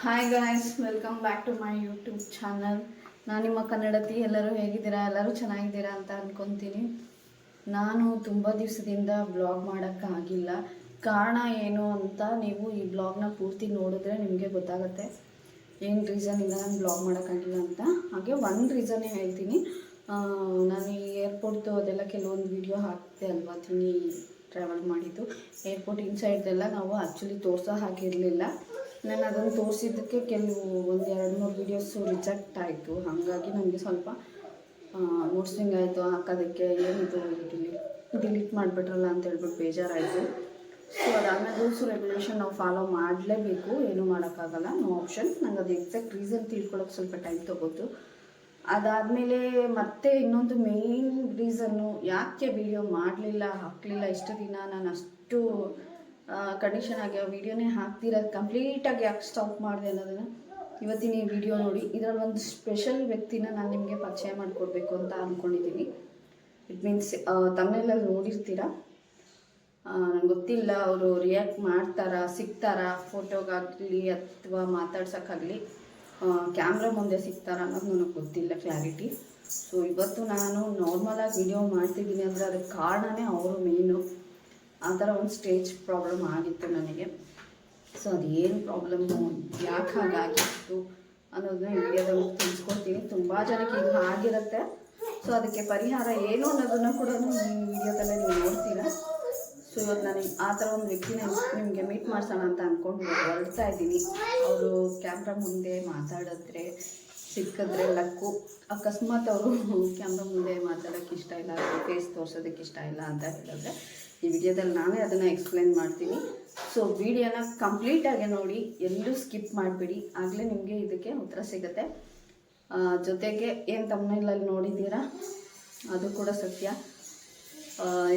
Hi guys welcome back to my YouTube channel ನಾನು ನಿಮ್ಮ ಕನ್ನಡತಿ, ಎಲ್ಲರೂ ಹೇಗಿದ್ದೀರಾ? ಎಲ್ಲರೂ ಚೆನ್ನಾಗಿದ್ದೀರಾ ಅಂತ ಅಂದ್ಕೊತೀನಿ ನಾನು ತುಂಬ ದಿವಸದಿಂದ ಬ್ಲಾಗ್ ಮಾಡೋಕ್ಕಾಗಿಲ್ಲ ಕಾರಣ ಏನು ಅಂತ ನೀವು ಈ ಬ್ಲಾಗ್ನ ಪೂರ್ತಿ ನೋಡಿದ್ರೆ ನಿಮಗೆ ಗೊತ್ತಾಗುತ್ತೆ. ಏನು ರೀಸನಿಂದ ನಾನು ಬ್ಲಾಗ್ ಮಾಡೋಕ್ಕಾಗಿಲ್ಲ ಅಂತ. ಹಾಗೆ ಒಂದು ರೀಸನ್ನೇ ಹೇಳ್ತೀನಿ. ನಾನು ಈ ಏರ್ಪೋರ್ಟ್ದು ಅದೆಲ್ಲ ಕೆಲವೊಂದು ವಿಡಿಯೋ ಹಾಕ್ತೆ ಅಲ್ವಾ ತಿನ್ನಿ ಟ್ರಾವೆಲ್ ಮಾಡಿದ್ದು. ಏರ್ಪೋರ್ಟ್ ಇನ್ಸೈಡ್ದೆಲ್ಲ ನಾವು ಆ್ಯಕ್ಚುಲಿ ತೋರಿಸೋ ಹಾಕಿರಲಿಲ್ಲ ನಾನು ಅದನ್ನು ತೋರಿಸಿದ್ದಕ್ಕೆ ಕೆಲವು ಒಂದು ಎರಡು ಮೂರು ವೀಡಿಯೋಸು ರಿಜೆಕ್ಟ್ ಆಯಿತು. ಹಾಗಾಗಿ ನನಗೆ ಸ್ವಲ್ಪ ಮೂಡ್ಸ್ವಿಂಗ್ ಆಯಿತು, ಹಾಕೋದಕ್ಕೆ ಏನಿದು ಡಿಲೀಟ್ ಡಿಲೀಟ್ ಮಾಡಿಬಿಟ್ರಲ್ಲ ಅಂತ ಹೇಳ್ಬಿಟ್ಟು ಬೇಜಾರಾಯಿತು. ಸೊ ಅದಾದಮೇಲೆ ರೂಲ್ಸು ರೆಗ್ಯುಲೇಷನ್ ನಾವು ಫಾಲೋ ಮಾಡಲೇಬೇಕು. ಏನೂ ಮಾಡೋಕ್ಕಾಗಲ್ಲ ನೋ ಆಪ್ಷನ್ ನಂಗೆ ಅದು ಎಕ್ಸಾಕ್ಟ್ ರೀಸನ್ ತಿಳ್ಕೊಳ್ಳೋಕೆ ಸ್ವಲ್ಪ ಟೈಮ್ ತೊಗೋತು. ಅದಾದಮೇಲೆ ಮತ್ತೆ ಇನ್ನೊಂದು ಮೇನ್ ರೀಸನ್ನು ಯಾಕೆ ವಿಡಿಯೋ ಮಾಡಲಿಲ್ಲ, ಹಾಕಲಿಲ್ಲ ಇಷ್ಟು ದಿನ ನಾನು ಅಷ್ಟು ಕಂಡೀಷನ್ ಆಗಿ ಆ ವಿಡಿಯೋನೇ ಹಾಕ್ತಿರೋದು ಕಂಪ್ಲೀಟಾಗಿ ಯಾಕೆ ಸ್ಟಾಪ್ ಮಾಡಿದೆ ಅನ್ನೋದನ್ನು? ಇವತ್ತಿನ ಈ ವಿಡಿಯೋ ನೋಡಿ, ಇದರಲ್ಲಿ ಒಂದು ಸ್ಪೆಷಲ್ ವ್ಯಕ್ತಿನ ನಾನು ನಿಮಗೆ ಪರಿಚಯ ಮಾಡಿಕೊಡ್ಬೇಕು ಅಂತ ಅಂದ್ಕೊಂಡಿದ್ದೀನಿ ಇಟ್ ಮೀನ್ಸ್ ತಮ್ಮನೆಲ್ಲ ನೋಡಿರ್ತೀರ? ನಂಗೆ ಗೊತ್ತಿಲ್ಲ ಅವರು ರಿಯಾಕ್ಟ್ ಮಾಡ್ತಾರಾ, ಸಿಗ್ತಾರಾ ಫೋಟೋಗಾಗಲಿ ಅಥವಾ ಮಾತಾಡ್ಸೋಕ್ಕಾಗಲಿ ಕ್ಯಾಮ್ರಾ ಮುಂದೆ ಸಿಗ್ತಾರಾ ಅನ್ನೋದು ನನಗೆ ಗೊತ್ತಿಲ್ಲ ಕ್ಲಾರಿಟಿ ಸೊ ಇವತ್ತು ನಾನು ನಾರ್ಮಲಾಗಿ ವಿಡಿಯೋ ಮಾಡ್ತಿದ್ದೀನಿ ಅಂದರೆ ಅದಕ್ಕೆ ಕಾರಣನೇ ಅವರು ಮೇನು ಆ ಥರ ಒಂದು ಸ್ಟೇಜ್ ಪ್ರಾಬ್ಲಮ್ ಆಗಿತ್ತು ನನಗೆ. ಸೊ ಅದು ಏನು ಪ್ರಾಬ್ಲಮ್ಮು ಯಾಕೆ ಹಾಗಾಗಿತ್ತು ಅನ್ನೋದನ್ನ ಇಂಡಿಯಾದಲ್ಲಿ ತಿಳಿಸ್ಕೊಡ್ತೀನಿ. ತುಂಬ ಜನಕ್ಕೆ ಇದು ಆಗಿರುತ್ತೆ. ಸೊ ಅದಕ್ಕೆ ಪರಿಹಾರ ಏನು ಅನ್ನೋದನ್ನು ಕೂಡ ಈ ವಿಡಿಯೋದಲ್ಲೇ ನೀವು ನೋಡ್ತೀರಾ? ಸೊ ಇವತ್ತು ನಾನು ಆ ಥರ ಒಂದು ವ್ಯಕ್ತಿನ ನಿಮಗೆ ಮೀಟ್ ಮಾಡ್ಸೋಣ ಅಂತ ಅಂದ್ಕೊಂಡು ಹೊರಡ್ತಾ ಇದ್ದೀನಿ. ಅವರು ಕ್ಯಾಮ್ರಾ ಮುಂದೆ ಮಾತಾಡಿದ್ರೆ, ಸಿಕ್ಕಿದ್ರೆ ಲಕ್ಕು. ಅಕಸ್ಮಾತ್ ಅವರು ಕ್ಯಾಮ್ರಾ ಮುಂದೆ ಮಾತಾಡೋಕ್ಕೆ ಇಷ್ಟ ಇಲ್ಲ ಫೇಸ್ ತೋರ್ಸೋದಕ್ಕೆ ಇಷ್ಟ ಇಲ್ಲ ಅಂತ ಹೇಳಿದ್ರೆ ಈ ವಿಡಿಯೋದಲ್ಲಿ ನಾವೇ ಅದನ್ನು ಎಕ್ಸ್ಪ್ಲೈನ್ ಮಾಡ್ತೀನಿ ಸೊ ವಿಡಿಯೋನ ಕಂಪ್ಲೀಟಾಗಿ ನೋಡಿ, ಎಲ್ಲೂ ಸ್ಕಿಪ್ ಮಾಡಿಬಿಡಿ. ಆಗಲೇ ನಿಮಗೆ ಇದಕ್ಕೆ ಉತ್ತರ ಸಿಗುತ್ತೆ. ಜೊತೆಗೆ ಏನು ತಮ್ಮನೇಲಲ್ಲಿ ನೋಡಿದ್ದೀರಾ? ಅದು ಕೂಡ ಸತ್ಯ.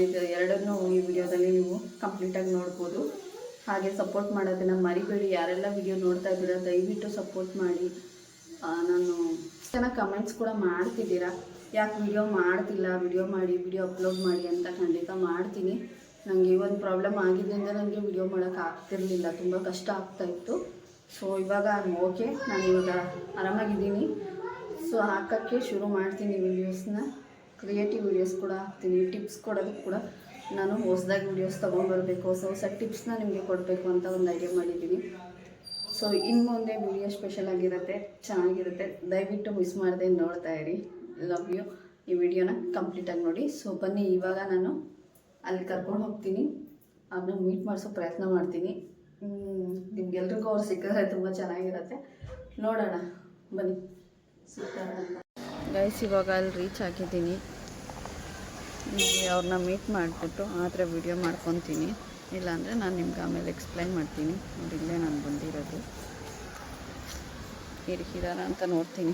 ಇದು ಎರಡನ್ನೂ ಈ ವಿಡಿಯೋದಲ್ಲಿ ನೀವು ಕಂಪ್ಲೀಟಾಗಿ ನೋಡ್ಬೋದು. ಹಾಗೆ ಸಪೋರ್ಟ್ ಮಾಡೋದನ್ನು ಮರಿಬೇಡಿ. ಯಾರೆಲ್ಲ ವಿಡಿಯೋ ನೋಡ್ತಾ ಇದ್ದೀರಾ, ದಯವಿಟ್ಟು ಸಪೋರ್ಟ್ ಮಾಡಿ. ನಾನು ಚೆನ್ನಾಗಿ ಕಮೆಂಟ್ಸ್ ಕೂಡ ಮಾಡ್ತಿದ್ದೀರಾ? ಯಾಕೆ ವಿಡಿಯೋ ಮಾಡ್ತಿಲ್ಲ? ವಿಡಿಯೋ ಮಾಡಿ ವಿಡಿಯೋ ಅಪ್ಲೋಡ್ ಮಾಡಿ ಅಂತ ಖಂಡಿತ ಮಾಡ್ತೀನಿ. ನನಗೆ ಈ ಒಂದು ಪ್ರಾಬ್ಲಮ್ ಆಗಿದ್ದರಿಂದ ನನಗೆ ವಿಡಿಯೋ ಮಾಡೋಕೆ ಆಗ್ತಿರಲಿಲ್ಲ. ತುಂಬ ಕಷ್ಟ ಆಗ್ತಾಯಿತ್ತು ಸೊ ಇವಾಗ ಓಕೆ ನಾನು ಇವಾಗ ಆರಾಮಾಗಿದ್ದೀನಿ. ಸೊ ಹಾಕೋಕ್ಕೆ ಶುರು ಮಾಡ್ತೀನಿ ವೀಡಿಯೋಸ್ನ ಕ್ರಿಯೇಟಿವ್ ವೀಡಿಯೋಸ್ ಕೂಡ ಹಾಕ್ತೀನಿ. ಟಿಪ್ಸ್ ಕೊಡೋದಕ್ಕೆ ಕೂಡ ನಾನು ಹೊಸದಾಗಿ ವೀಡಿಯೋಸ್ ತೊಗೊಂಡ್ಬರ್ಬೇಕು. ಹೊಸ ಹೊಸ ಟಿಪ್ಸ್ನ ನಿಮಗೆ ಕೊಡಬೇಕು ಅಂತ ಒಂದು ಐಡಿಯಾ ಮಾಡಿದ್ದೀನಿ. ಸೊ ಇನ್ನು ಮುಂದೆ ವಿಡಿಯೋ ಸ್ಪೆಷಲ್ ಆಗಿರುತ್ತೆ, ಚೆನ್ನಾಗಿರುತ್ತೆ. ದಯವಿಟ್ಟು ಮಿಸ್ ಮಾಡದೆ ನೋಡ್ತಾ ಇರಿ. ಲವ್ ಯು ಈ ವಿಡಿಯೋನ ಕಂಪ್ಲೀಟಾಗಿ ನೋಡಿ. ಸೊ ಬನ್ನಿ, ಇವಾಗ ನಾನು ಅಲ್ಲಿ ಕರ್ಕೊಂಡು ಹೋಗ್ತೀನಿ. ಅವ್ರನ್ನ ಮೀಟ್ ಮಾಡಿಸೋ ಪ್ರಯತ್ನ ಮಾಡ್ತೀನಿ. ನಿಮ್ಗೆಲ್ರಿಗೂ ಅವ್ರು ಸಿಕ್ಕಿದ್ರೆ ತುಂಬ ಚೆನ್ನಾಗಿರುತ್ತೆ. ನೋಡೋಣ. ಬನ್ನಿ. ಗೈಸ್ ಇವಾಗ ಅಲ್ಲಿ ರೀಚ್ ಆಗಿದ್ದೀನಿ. ಅವ್ರನ್ನ ಮೀಟ್ ಮಾಡಿಬಿಟ್ಟು ಆ ಥರ ವಿಡಿಯೋ ಮಾಡ್ಕೊತೀನಿ. ಇಲ್ಲಾಂದರೆ ನಾನು ನಿಮ್ಗೆ ಆಮೇಲೆ ಎಕ್ಸ್ಪ್ಲೈನ್ ಮಾಡ್ತೀನಿ. ಇಲ್ಲೇ ನಾನು ಬಂದಿರೋದು. ಇರ್ಕಿದಾರ ಅಂತ ನೋಡ್ತೀನಿ.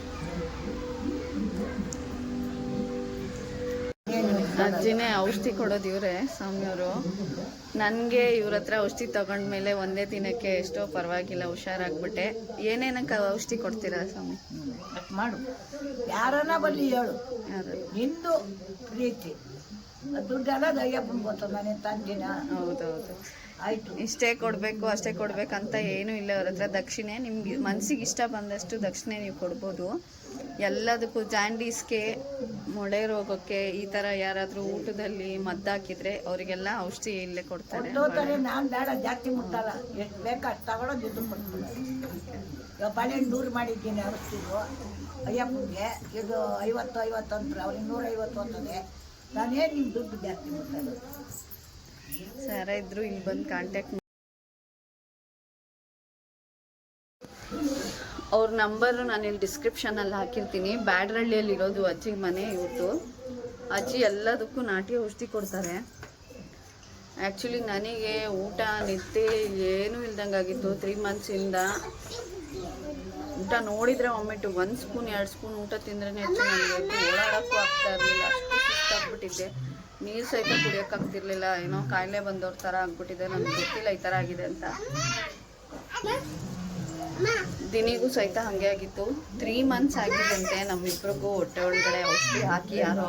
ಅಜ್ಜಿನೇ ಔಷಧಿ ಕೊಡೋದು ಇವರೇ ಸ್ವಾಮಿಯವರು. ನನಗೆ ಇವ್ರ ಹತ್ರ ಔಷಧಿ ತಗೊಂಡ್ಮೇಲೆ ಒಂದೇ ದಿನಕ್ಕೆ ಎಷ್ಟೋ ಪರವಾಗಿಲ್ಲ ಹುಷಾರಾಗ್ಬಿಟ್ಟೆ. ಏನೇನಕ್ಕೆ ಔಷಧಿ ಕೊಡ್ತೀರಾ ಸ್ವಾಮಿ? ಮಾಡು. ಯಾರನ್ನ ಬರಲಿ ಹೇಳು. ನಿಂದು ಪ್ರೀತಿ. ದುಡ್ಡೆಲ್ಲ ದಯ್ಯಪ್ಪನ ಗೊತ್ತ ಮನೆ ತಂದಿನ ಹೌದೌದು. ಆಯ್ತು. ಇಷ್ಟೇ ಕೊಡಬೇಕು ಅಷ್ಟೇ ಕೊಡ್ಬೇಕಂತ ಏನೂ ಇಲ್ಲ. ಅವ್ರ ಹತ್ರ ದಕ್ಷಿಣೆ. ನಿಮ್ಗೆ ಮನ್ಸಿಗೆ ಇಷ್ಟ ಬಂದಷ್ಟು ದಕ್ಷಿಣೆ ನೀವು ಕೊಡ್ಬೋದು. ಎಲ್ಲದಕ್ಕೂ ಜಾಂಡೀಸ್ಗೆ ಮೊಳೆ ರೋಗಕ್ಕೆ ಈ ತರ ಯಾರಾದರೂ ಊಟದಲ್ಲಿ ಮದ್ದಾಕಿದ್ರೆ ಅವರಿಗೆಲ್ಲ ಔಷಧಿ ಇಲ್ಲೇ ಕೊಡ್ತಾರೆ. ನಾನು ಬೇಡ ಜಾಸ್ತಿ ಮುಟ್ಟಲ್ಲ. ಎಷ್ಟು ಬೇಕಾ ಅಷ್ಟು ತಗೊಳೋದು ಇದು ಬಾಳೆಹಣ್ಣು ನೂರು ಮಾಡಿದ್ದೀನಿ ಔಷಧಿಗೂ ಅಯ್ಯಪ್ಪನಿಗೆ ಇದು ಐವತ್ತು ಐವತ್ತು ಅಂತಾರೆ ಅವ್ರಿಗೆ ನೂರ ಐವತ್ತು ಅಂತದೆ ನಾನೇನು ನಿಮ್ಮ ದುಡ್ಡು ಜಾಸ್ತಿ ಮುಟ್ಟಲ್ಲ. ಸರ ಇದ್ರು ಇಲ್ಲಿ ಬಂದು ಕಾಂಟ್ಯಾಕ್ಟ್ ಅವ್ರ ನಂಬರು ನಾನು ಇಲ್ಲಿ ಡಿಸ್ಕ್ರಿಪ್ಷನಲ್ಲಿ ಹಾಕಿರ್ತೀನಿ. ಬ್ಯಾಡ್ರಳ್ಳಿಯಲ್ಲಿ ಇರೋದು ಅಜ್ಜಿ ಮನೆ ಇವತ್ತು. ಅಜ್ಜಿ ಎಲ್ಲದಕ್ಕೂ ನಾಟಿ ಔಷಧಿ ಕೊಡ್ತಾರೆ. ಆ್ಯಕ್ಚುಲಿ ನನಗೆ ಊಟ, ನಿದ್ದೆ ಏನೂ ಇಲ್ದಂಗಾಗಿತ್ತು ತ್ರೀ ಮಂತ್ಸಿಂದ ಊಟ ನೋಡಿದರೆ ಒಮ್ಮೆಟ್ಟು ಒಂದು ಸ್ಪೂನ್, ಎರಡು ಸ್ಪೂನ್ ಊಟ ತಿಂದ್ರೇ ಹೆಚ್ಚು ನನಗೆ ಓಡಾಡೋಕ್ಕೂ ಆಗ್ತಾ ಇರಲಿಲ್ಲ. ಅಷ್ಟು ಸುಸ್ತಾಗ್ಬಿಟ್ಟಿದ್ದೆ ನೀರು ಸಹಿತ ಕುಡಿಯೋಕ್ಕಾಗ್ತಿರ್ಲಿಲ್ಲ ಏನೋ ಕಾಯಿಲೆ ಬಂದವ್ರ ಥರ ಆಗ್ಬಿಟ್ಟಿದೆ. ನನಗೆ ಗೊತ್ತಿಲ್ಲ ಈ ಥರ ಆಗಿದೆ ಅಂತ. ದಿನಿಗೂ ಸಹಿತ ಹಾಗೆ ಆಗಿತ್ತು. ತ್ರೀ ಮಂತ್ಸ್ ಆಗಿದ್ದಂತೆ ನಮ್ಮಿಬ್ರಿಗೂ ಹೊಟ್ಟೆ ಒಳಗಡೆ ಔಷಧಿ ಹಾಕಿ ಯಾರೋ.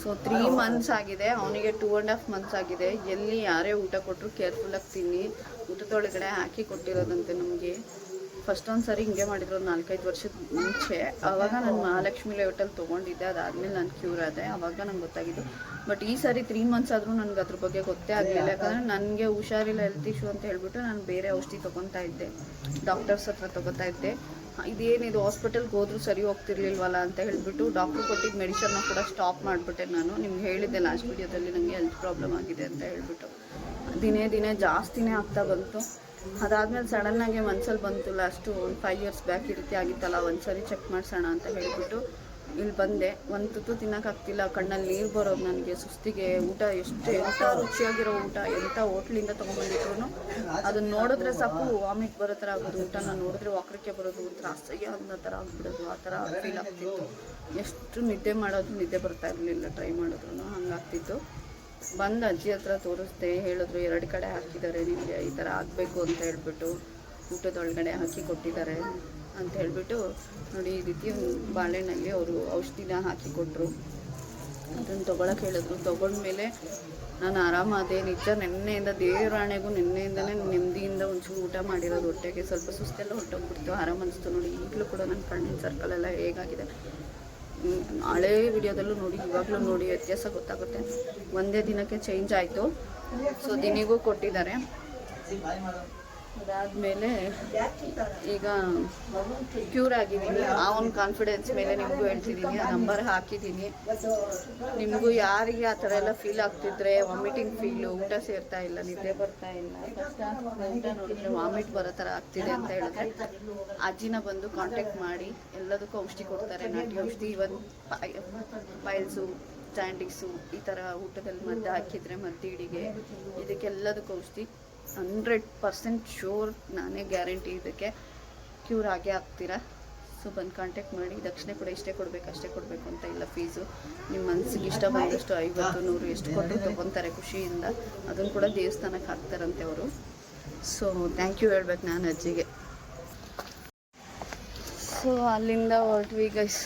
ಸೊ ತ್ರೀ ಮಂತ್ಸ್ ಆಗಿದೆ. ಅವನಿಗೆ ಟೂ ಆ್ಯಂಡ್ ಹಾಫ್ ಮಂತ್ಸ್ ಆಗಿದೆ. ಎಲ್ಲಿ ಯಾರೇ ಊಟ ಕೊಟ್ಟರು ಕೇರ್ಫುಲ್ಲಾಗಿ ತಿನ್ನಿ. ಊಟದೊಳಗಡೆ ಹಾಕಿ ಕೊಟ್ಟಿರೋದಂತೆ ನಮಗೆ. ಫಸ್ಟ್ ಒಂದು ಸರಿ ಹಿಂಗೆ ಮಾಡಿದ್ರು ಒಂದು ನಾಲ್ಕೈದು ವರ್ಷದ ಮುಂಚೆ. ಆವಾಗ ನಾನು ಮಹಾಲಕ್ಷ್ಮಿ ಲೇಔಟಲ್ಲಿ ತೊಗೊಂಡಿದ್ದೆ ಅದಾದಮೇಲೆ ನಾನು ಕ್ಯೂರ್ ಆದೆ. ಆವಾಗ ನಂಗೆ ಗೊತ್ತಾಗಿದ್ದು. ಬಟ್ ಈ ಸಾರಿ ತ್ರೀ ಮಂತ್ಸ್ ಆದರೂ ನನಗೆ ಅದ್ರ ಬಗ್ಗೆ ಗೊತ್ತೇ ಆಗಲಿಲ್ಲ. ಯಾಕಂದರೆ ನನಗೆ ಹುಷಾರಿಲ್ಲ ಹೆಲ್ತ್ ಇಶ್ಯೂ ಅಂತ ಹೇಳ್ಬಿಟ್ಟು ನಾನು ಬೇರೆ ಔಷಧಿ ತೊಗೊತಾ ಇದ್ದೆ. ಡಾಕ್ಟರ್ಸ್ ಹತ್ರ ತೊಗೊತಾ ಇದ್ದೆ. ಇದೇನಿದು ಹಾಸ್ಪಿಟಲ್ಗೆ ಹೋದ್ರೂ ಸರಿ ಹೋಗ್ತಿರ್ಲಿಲ್ವಲ್ಲ ಅಂತ ಹೇಳ್ಬಿಟ್ಟು ಡಾಕ್ಟ್ರು ಕೊಟ್ಟಿದ್ದ ಮೆಡಿಸನ್ನ ಕೂಡ ಸ್ಟಾಪ್ ಮಾಡಿಬಿಟ್ಟೆ ನಾನು. ನಿಮ್ಗೆ ಹೇಳಿದ್ದೆ ಲಾಸ್ಟ್ ವಿಡಿಯೋದಲ್ಲಿ ನನಗೆ ಹೆಲ್ತ್ ಪ್ರಾಬ್ಲಮ್ ಆಗಿದೆ ಅಂತ ಹೇಳ್ಬಿಟ್ಟು. ದಿನೇ ದಿನೇ ಜಾಸ್ತಿನೇ ಆಗ್ತಾ ಬಂತು. ಅದಾದ್ಮೇಲೆ ಸಡನ್ನಾಗೆ ಮನ್ಸಲ್ಲಿ ಬಂತು ಲಾಸ್ಟು ಒಂದು ಫೈವ್ ಇಯರ್ಸ್ ಬ್ಯಾಕ್ ಈ ರೀತಿ ಆಗಿತ್ತಲ್ಲ ಒಂದು ಸರಿ ಚೆಕ್ ಮಾಡಿಸೋಣ ಅಂತ ಹೇಳಿಬಿಟ್ಟು ಇಲ್ಲಿ ಬಂದೆ. ಒಂದು ತುತ್ತು ತಿನ್ನೋಕ್ಕಾಗ್ತಿಲ್ಲ ಕಣ್ಣಲ್ಲಿ ನೀರು ಬರೋದು ನನಗೆ, ಸುಸ್ತಿಗೆ, ಊಟ ಎಷ್ಟು ಎಂಥ ರುಚಿಯಾಗಿರೋ ಊಟ ಎಂಥ ಹೋಟ್ಲಿಂದ ತೊಗೊಂಡ್ಬಂದಿದ್ರು ಅದನ್ನ ನೋಡಿದ್ರೆ ಸಾಕು ವಾಮಿಟ್ ಬರೋ ಥರ ಆಗೋದು ಊಟನ ನೋಡಿದ್ರೆ ವಾಕ್ರಕ್ಕೆ ಬರೋದು ಅಸಹ್ಯ ಅನ್ನೋ ಥರ ಆಗ್ಬಿಡೋದು, ಆ ಥರ ಫೀಲ್ ಆಗ್ತಿತ್ತು. ಎಷ್ಟು ನಿದ್ದೆ ಮಾಡೋದು, ನಿದ್ದೆ ಬರ್ತಾ ಇರಲಿಲ್ಲ ಟ್ರೈ ಮಾಡಿದ್ರು ಹಂಗಾಗ್ತಿತ್ತು. ಬಂದು ಅಜ್ಜಿ ಹತ್ರ ತೋರಿಸ್ದೆ, ಹೇಳಿದ್ರು, ಎರಡು ಕಡೆ ಹಾಕಿದ್ದಾರೆ, ನಿಮಗೆ ಈ ಥರ ಆಗಬೇಕು ಅಂತ ಹೇಳ್ಬಿಟ್ಟು ಊಟದೊಳಗಡೆ ಹಾಕಿ ಕೊಟ್ಟಿದ್ದಾರೆ ಅಂತ ಹೇಳಿಬಿಟ್ಟು ನೋಡಿ, ಈ ರೀತಿ ಬಾಳೆಹಣ್ಣಲ್ಲಿ ಅವರು ಔಷಧಿನ ಹಾಕಿ ಕೊಟ್ಟರು ಅದನ್ನು ತೊಗೊಳಕ್ಕೆ ಹೇಳಿದ್ರು. ತೊಗೊಂಡ್ಮೇಲೆ ನಾನು ಆರಾಮಾದೆ, ನಿಜ ನೆನ್ನೆಯಿಂದ ದೇವರಾಣೆಗೂ ನಿನ್ನೆಯಿಂದಲೇ ನೆಮ್ಮದಿಯಿಂದ ಒಂಚೂರು ಊಟ ಮಾಡಿರೋದು ಹೊಟ್ಟೆಗೆ. ಸ್ವಲ್ಪ ಸುಸ್ತೆಲ್ಲ ಹೊಟ್ಟೋಗ್ಬಿಡ್ತು ಆರಾಮ ಅನಿಸ್ತು ನೋಡಿ. ಈಗಲೂ ಕೂಡ ನನ್ನ ಕಣ್ಣಿನ ಸರ್ಕಲ್ ಎಲ್ಲ ಹೇಗಾಗಿದೆ? ಹಳೇ ವಿಡಿಯೋದಲ್ಲೂ ನೋಡಿ ಇವಾಗಲೂ ನೋಡಿ ವ್ಯತ್ಯಾಸ ಗೊತ್ತಾಗುತ್ತೆ. ಒಂದೇ ದಿನಕ್ಕೆ ಚೇಂಜ್ ಆಯಿತು. ಸೊ ದಿನಿಗೂ ಕೊಟ್ಟಿದ್ದಾರೆ. ಅದಾದಮೇಲೆ ಈಗ ಕ್ಯೂರ್ ಆಗಿದ್ದೀನಿ. ಆ ಒಂದು ಕಾನ್ಫಿಡೆನ್ಸ್ ಮೇಲೆ ನಿಮಗೂ ಹೇಳ್ತಿದ್ದೀನಿ ಆ ನಂಬರ್ ಹಾಕಿದ್ದೀನಿ ನಿಮಗೂ ಯಾರಿಗೆ ಆ ಥರ ಎಲ್ಲ ಫೀಲ್ ಆಗ್ತಿದ್ರೆ ವಾಮಿಟಿಂಗ್ ಫೀಲು ಊಟ ಸೇರ್ತಾ ಇಲ್ಲ, ನಿದ್ದೆ ಬರ್ತಾ ಇಲ್ಲ ಊಟ ನೋಡಿದ್ರೆ ವಾಮಿಟ್ ಬರೋ ಥರ ಆಗ್ತಿದೆ ಅಂತ ಹೇಳಿದ್ರೆ ಅಜ್ಜಿನ ಬಂದು ಕಾಂಟ್ಯಾಕ್ಟ್ ಮಾಡಿ, ಎಲ್ಲದಕ್ಕೂ ಔಷಧಿ ಕೊಡ್ತಾರೆ. ನಾಟಿ ಔಷಧಿ ಇವನ್ ಪೈಲ್ಸು ಸ್ಯಾಂಡಿಕ್ಸು ಈ ಥರ ಊಟದಲ್ಲಿ ಮದ್ದು ಹಾಕಿದರೆ ಮದ್ದಿಡಿಗೆ ಇದಕ್ಕೆಲ್ಲದಕ್ಕೂ ಔಷಧಿ. ಹಂಡ್ರೆಡ್ ಪರ್ಸೆಂಟ್ ಶೋರ್ ನಾನೇ ಗ್ಯಾರಂಟಿ ಇದಕ್ಕೆ ಕ್ಯೂರ್ ಆಗೇ ಆಗ್ತೀರಾ ಸೊ ಬಂದು ಕಾಂಟ್ಯಾಕ್ಟ್ ಮಾಡಿ. ದಕ್ಷಿಣೆ ಕೂಡ ಇಷ್ಟೇ ಕೊಡಬೇಕು ಅಷ್ಟೇ ಕೊಡಬೇಕು ಅಂತ ಇಲ್ಲ ಫೀಸು. ನಿಮ್ಮ ಮನಸ್ಸಿಗೆ ಇಷ್ಟ ಬಂದಷ್ಟು ಐವತ್ತು ನೂರು ಎಷ್ಟು ಕೊಟ್ಟು ತೊಗೊತಾರೆ ಖುಷಿಯಿಂದ. ಅದನ್ನು ಕೂಡ ದೇವಸ್ಥಾನಕ್ಕೆ ಹಾಕ್ತಾರಂತೆ ಅವರು. ಸೊ ಥ್ಯಾಂಕ್ ಯು ಹೇಳ್ಬೇಕು ನಾನು ಅಜ್ಜಿಗೆ. ಸೊ ಅಲ್ಲಿಂದ ಹೊರಟ್ವಿ ಗೈಸ್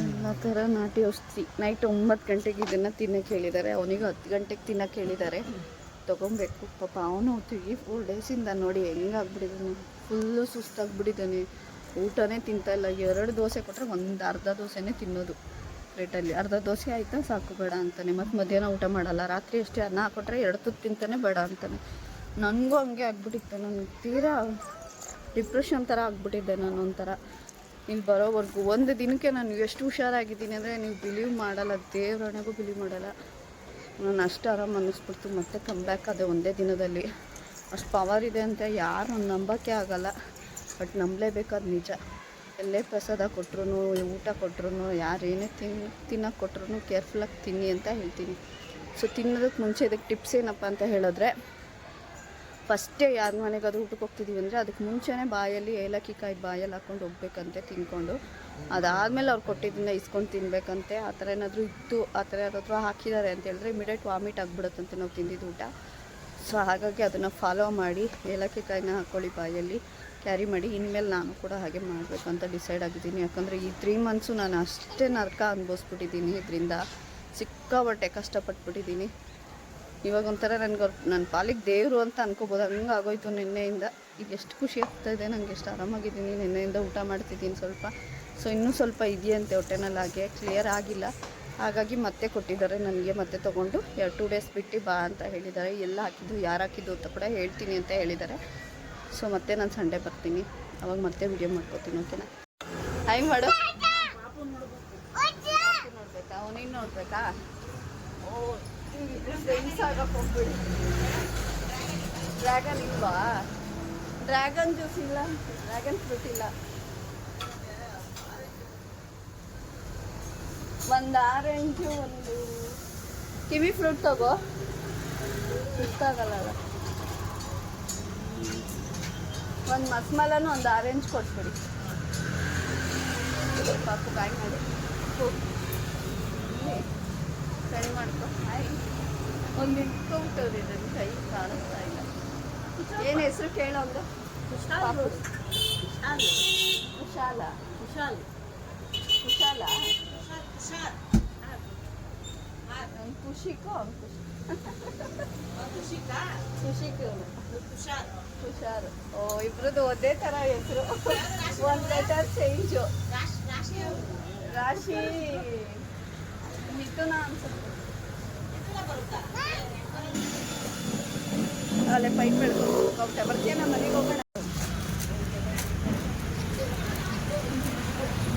ಎಲ್ಲ ಥರ ನಾಟಿ ಔಷಧಿ. ನೈಟ್ ಒಂಬತ್ತು ಗಂಟೆಗೆ ಇದನ್ನು ತಿನ್ನಕ್ಕೆ ಹೇಳಿದ್ದಾರೆ. ಅವನಿಗೂ ಹತ್ತು ಗಂಟೆಗೆ ತಿನ್ನಕ್ಕೆ ಹೇಳಿದ್ದಾರೆ. ತೊಗೊಬೇಕು. ಪಾಪ ಅವನು ತ್ರೀ, ಫೋರ್ ಡೇಸಿಂದ ನೋಡಿ ಹೆಂಗಾಗ್ಬಿಟ್ಟಿದ್ದಾನೆ ಫುಲ್ಲು ಸುಸ್ತಾಗ್ಬಿಟ್ಟಿದ್ದಾನೆ ಊಟನೇ ತಿಂತಾ ಇಲ್ಲ. ಎರಡು ದೋಸೆ ಕೊಟ್ಟರೆ ಒಂದು ಅರ್ಧ ದೋಸೆನೇ ತಿನ್ನೋದು. ಪ್ಲೇಟಲ್ಲಿ ಅರ್ಧ ದೋಸೆ ಆಯಿತಾ? ಸಾಕು, ಬೇಡ ಅಂತಾನೆ. ಮತ್ತು ಮಧ್ಯಾಹ್ನ ಊಟ ಮಾಡಲ್ಲ. ರಾತ್ರಿ ಅಷ್ಟೇ ಅನ್ನ ಕೊಟ್ಟರೆ ಎರಡು ತುತ್ತು ತಿಂತಾನೆ ಬೇಡ ಅಂತಾನೆ. ನನಗೂ ಹಂಗೆ ಆಗ್ಬಿಟ್ಟಿತ್ತು. ನನಗೆ ತೀರಾ ಡಿಪ್ರೆಷನ್ ಥರ ಆಗ್ಬಿಟ್ಟಿದ್ದೆ ನಾನು ಒಂಥರ. ಇಲ್ಲಿ ಬರೋವರೆಗೂ. ಒಂದು ದಿನಕ್ಕೆ ನಾನು ಎಷ್ಟು ಹುಷಾರಾಗಿದ್ದೀನಿ ಅಂದರೆ ನೀವು ಬಿಲೀವ್ ಮಾಡಲ್ಲ. ದೇವ್ರಣೆಗೂ ಬಿಲೀವ್ ಮಾಡಲ್ಲ. ನಾನು ಅಷ್ಟು ಆರಾಮ್ ಅನ್ನಿಸ್ಬಿಡ್ತು. ಮತ್ತೆ ಕಮ್ ಬ್ಯಾಕ್ ಅದೇ ಒಂದೇ ದಿನದಲ್ಲಿ. ಅಷ್ಟು ಪವರ್ ಇದೆ ಅಂತ ಯಾರು ನಂಬೋಕ್ಕೆ ಆಗಲ್ಲ. ಬಟ್ ನಂಬಲೇಬೇಕಾದ ನಿಜ. ಎಲ್ಲೇ ಪ್ರಸಾದ ಕೊಟ್ರು ಊಟ ಕೊಟ್ರು ಯಾರೇನೇ ತಿನ್, ತಿನ್ನೋಕೆ ಕೊಟ್ರು ಕೇರ್ಫುಲ್ಲಾಗಿ ತಿನ್ನಿ ಅಂತ ಹೇಳ್ತೀನಿ. ಸೊ ತಿನ್ನೋದಕ್ಕೆ ಮುಂಚೆ ಇದಕ್ಕೆ ಟಿಪ್ಸ್ ಏನಪ್ಪ ಅಂತ ಹೇಳಿದ್ರೆ ಫಸ್ಟೇ ಯಾರ ಮನೆಗಾದ್ರೂ ಊಟಕ್ಕೆ ಹೋಗ್ತಿದ್ದೀವಿ ಅಂದರೆ ಅದಕ್ಕೆ ಮುಂಚೆನೇ ಬಾಯಲ್ಲಿ ಏಲಕ್ಕಿ ಕಾಯಿ ಬಾಯಲ್ಲಿ ಹಾಕ್ಕೊಂಡು ಹೋಗ್ಬೇಕಂತೆ ತಿನ್ಕೊಂಡು. ಅದಾದಮೇಲೆ ಅವ್ರು ಕೊಟ್ಟಿದ್ದನ್ನ ಇಸ್ಕೊಂಡು ತಿನ್ಬೇಕಂತೆ. ಆ ಥರ ಏನಾದರೂ ಇತ್ತು, ಆ ಥರ ಯಾರಾದರೂ ಹಾಕಿದ್ದಾರೆ ಅಂತ ಹೇಳಿದ್ರೆ ಇಮಿಡಿಯೇಟ್ ವಾಮಿಟ್ ಆಗಿಬಿಡುತ್ತಂತೆ ನಾವು ತಿಂದಿದ್ದು ಊಟ. ಸೊ ಹಾಗಾಗಿ ಅದನ್ನು ಫಾಲೋ ಮಾಡಿ ಏಲಕ್ಕಿ ಕಾಯಿನ ಹಾಕ್ಕೊಳ್ಳಿ ಬಾಯಲ್ಲಿ ಕ್ಯಾರಿ ಮಾಡಿ, ಇನ್ಮೇಲೆ ನಾನು ಕೂಡ ಹಾಗೆ ಮಾಡಬೇಕು ಅಂತ ಡಿಸೈಡ್ ಆಗಿದ್ದೀನಿ. ಯಾಕಂದರೆ ಈ ತ್ರೀ ಮಂತ್ಸು ನಾನು ಅಷ್ಟೇ ನರಕ ಅನುಭವಿಸ್ಬಿಟ್ಟಿದ್ದೀನಿ ಇದರಿಂದ. ಸಿಕ್ಕಾಬಟ್ಟೆ ಕಷ್ಟಪಟ್ಬಿಟ್ಟಿದ್ದೀನಿ. ಇವಾಗ ಒಂಥರ ನನಗೆ ನನ್ನ ಪಾಲಿಗೆ ದೇವರು ಅಂತ ಅನ್ಕೋಬೋದು. ಹಂಗೆ ಆಗೋಯ್ತು ನಿನ್ನೆಯಿಂದ. ಈಗ ಎಷ್ಟು ಖುಷಿ ಆಗ್ತಾ ಇದೆ. ನನಗೆ ಎಷ್ಟು ಆರಾಮಾಗಿದ್ದೀನಿ. ನಿನ್ನೆಯಿಂದ ಊಟ ಮಾಡ್ತಿದ್ದೀನಿ ಸ್ವಲ್ಪ. ಸೊ ಇನ್ನೂ ಸ್ವಲ್ಪ ಇದೆಯಂತೆ ಹೊಟ್ಟೆನಲ್ಲಿ. ಹಾಗೆ ಕ್ಲಿಯರ್ ಆಗಿಲ್ಲ. ಹಾಗಾಗಿ ಮತ್ತೆ ಕೊಟ್ಟಿದ್ದಾರೆ. ನನಗೆ ಮತ್ತೆ ತೊಗೊಂಡು ಎರಡು ಟೂ ಡೇಸ್ ಬಿಟ್ಟು ಬಾ ಅಂತ ಹೇಳಿದ್ದಾರೆ. ಎಲ್ಲ ಹಾಕಿದ್ದು ಯಾರು ಹಾಕಿದ್ದು ಅಂತ ಕೂಡ ಹೇಳ್ತೀನಿ ಅಂತ ಹೇಳಿದ್ದಾರೆ. ಸೊ ಮತ್ತೆ ನಾನು ಸಂಡೇ ಬರ್ತೀನಿ. ಅವಾಗ ಮತ್ತೆ ವಿಡಿಯೋ ಮಾಡ್ಕೋತೀನಿ ಓಕೆನಾ ಹಾಯ್ ಮಾಡು. ನೋಡ್ಬೇಕಾ. ಅವನಿಗೆ ನೋಡ್ಬೇಕಾ? ಓ ಫ್ರೆಂಡ್ಸ್ ಆಗಕ್ಕೆ ಹೋಗ್ಬಿಡಿ ಡ್ರ್ಯಾಗನ್ ಇಲ್ವಾ? ಡ್ರ್ಯಾಗನ್ ಜ್ಯೂಸ್ ಇಲ್ಲ. ಡ್ರ್ಯಾಗನ್ ಫ್ರೂಟ್ ಇಲ್ಲ. ಒಂದು ಆರೆಂಜು ಒಂದು ಕಿವಿ ಫ್ರೂಟ್ ತಗೋ. ಸುಸ್ತಾಗಲ್ಲ ಒಂದು ಮಸ್ಮಲನು ಒಂದು ಆರೆಂಜ್ ಕೊಟ್ಬಿಡಿ. ಪಾಪು ಬ್ಯಾಗ್ ಮಾಡಿ. ಸೆಂಡ್ ಮಾಡ್ಕೊ. ಒಂದು ಇಟ್ಕೊಂಬಿಟ್ಟವ್ರಿ ನನ್ನ ಕೈ ಕಾಣಿಸ್ತಾ ಇಲ್ಲ. ಏನು ಹೆಸರು ಕೇಳೋ ಅಂದ್ರೆ ಕುಶಾಲ ಕುಶಾಲ್. ಕುಶಾಲ. ಅವ್ನು ಖುಷಿಕೋ ಅವ್ನು ಖುಷಿ ಖುಷಿಕು ಕುಶಾಲ್. ಹುಷಾರು ಓ ಇಬ್ರದ್ದು ಒಂದೇ ಥರ ಹೆಸರು. ಒಂದು ಲೆಟರ್ ಚೇಂಜು ರಾಶಿ. ಮಿಥುನ ಅನ್ಸುತ್ತೆ. ಅಲ್ಲೇ ಪೈಪ್ ಬೆಳ್ಕೊಂಡು ಹೋಗ್ತಾ ಬರ್ತೀಯ ನಮ್ಮ ಮನೆಗೆ ಹೋಗೋಣ?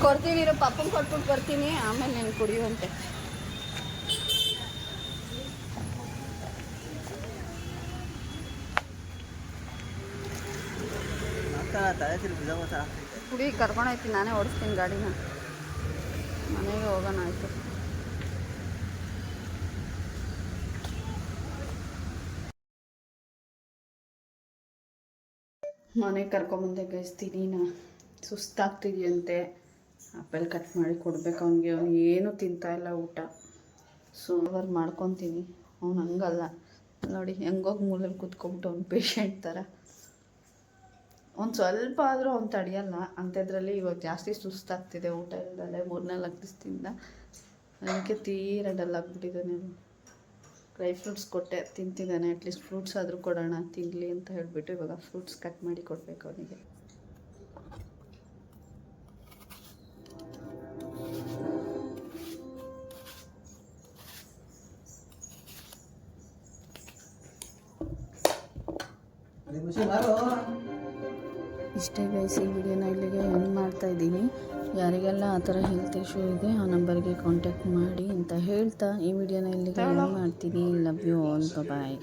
ಕೊಡ್ತೀನಿ ಇರೋ ಪಪ್ಪಂಗೆ ಕೊಟ್ಬಿಟ್ಟು ಬರ್ತೀನಿ, ಆಮೇಲೆ ನೀನು ಕುಡಿಯುವಂತೆ. ಕುಡಿ ಕರ್ಕೊಂಡೋಯ್ತೀನಿ ನಾನೇ ಓಡಿಸ್ತೀನಿ ಗಾಡಿನ. ಮನೆಗೆ ಹೋಗೋಣ ಆಯಿತು. ಮನೆಗೆ ಕರ್ಕೊಂಬಂದೆ ಗೈಸ್ತೀನಿ ನಾ ಸುಸ್ತಾಗ್ತಿದೆಯಂತೆ. ಆಪಲ್ ಕಟ್ ಮಾಡಿ ಕೊಡ್ಬೇಕು ಅವನಿಗೆ, ಅವ್ನು ಏನೂ ಇಲ್ಲ ಊಟ. ಸೊ ಅವರ್ ಮಾಡ್ಕೊತೀನಿ. ಅವ್ನು ಹಂಗಲ್ಲ. ನೋಡಿ, ಹೆಂಗೋಗಿ ಮೂಲಲ್ಲಿ ಕೂತ್ಕೊಂಬಿಟ್ಟು ಅವ್ನು ಪೇಷಂಟ್ ಥರ ಒಂದು ಸ್ವಲ್ಪ ಆದರೂ ಅವ್ನು ತಡೆಯಲ್ಲ. ಅಂಥದ್ರಲ್ಲಿ ಇವಾಗ ಜಾಸ್ತಿ ಸುಸ್ತಾಗ್ತಿದೆ ಊಟ ಇಲ್ದಲೆ ಮೂರ್ನಾಲ್ಕು ದಿವಸದಿಂದ. ಅದಕ್ಕೆ ತೀರ ಡಲ್ ಆಗ್ಬಿಟ್ಟಿದ್ದಾನೆ ಡ್ರೈ ಫ್ರೂಟ್ಸ್ ಕೊಟ್ಟೆ ತಿಂತಿದ್ದಾನೆ. ಅಟ್ಲೀಸ್ಟ್ ಫ್ರೂಟ್ಸ್ ಆದರೂ ಕೊಡೋಣ ತಿನ್ನಲಿ ಅಂತ ಹೇಳಿಬಿಟ್ಟು ಇವಾಗ ಫ್ರೂಟ್ಸ್ ಕಟ್ ಮಾಡಿ ಕೊಡಬೇಕು ಅವನಿಗೆ. ಇಷ್ಟೇ ಗೈಸ್ ಈ ವಿಡಿಯೋನ ಇಲ್ಲಿಗೆ ಎಂಡ್ ಮಾಡ್ತಾ ಇದ್ದೀನಿ. ಯಾರಿಗೆಲ್ಲ ಆ ಥರ ಹೆಲ್ತ್ ಇಶ್ಯೂ ಇದೆ ಆ ನಂಬರ್ಗೆ ಕಾಂಟ್ಯಾಕ್ಟ್ ಮಾಡಿ ಅಂತ ಹೇಳ್ತಾ ಈ ವಿಡಿಯೋನ ಇಲ್ಲಿಗೆ ಮಾಡ್ತೀನಿ. Love you all bye